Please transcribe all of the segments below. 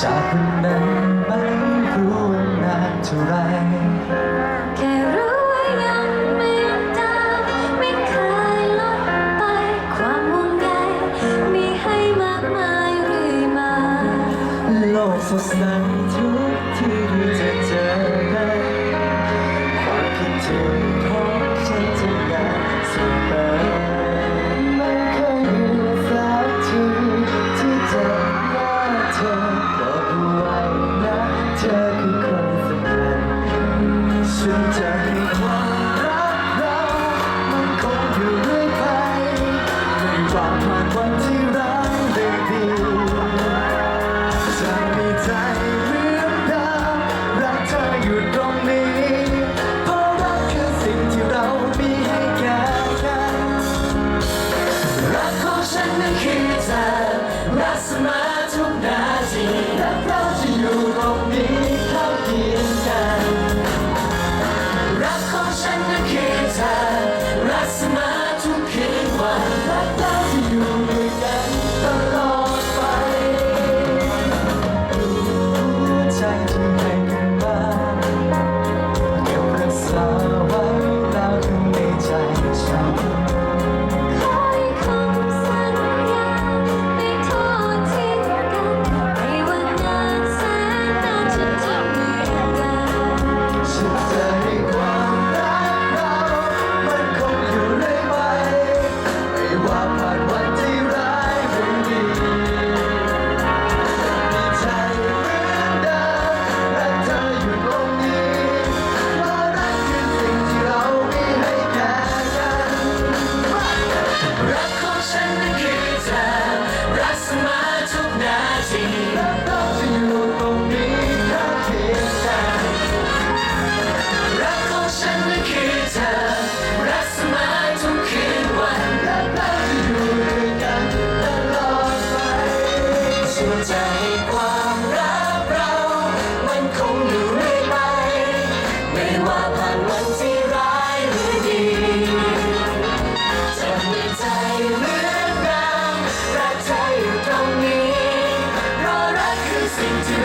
จากวันนั้นไม่รู้นานเท่าไร แค่รู้ว่ายังไม่ตายไม่เคยลดไปความห่วงใยมีให้มากมายเรื่ยมา โลกสด 가슴 아주 나지. smile.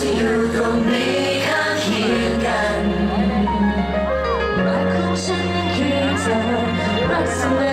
จะอยู่ตรงนี้ข้างเคียงกันรักของฉันคือเธอรักเสมอ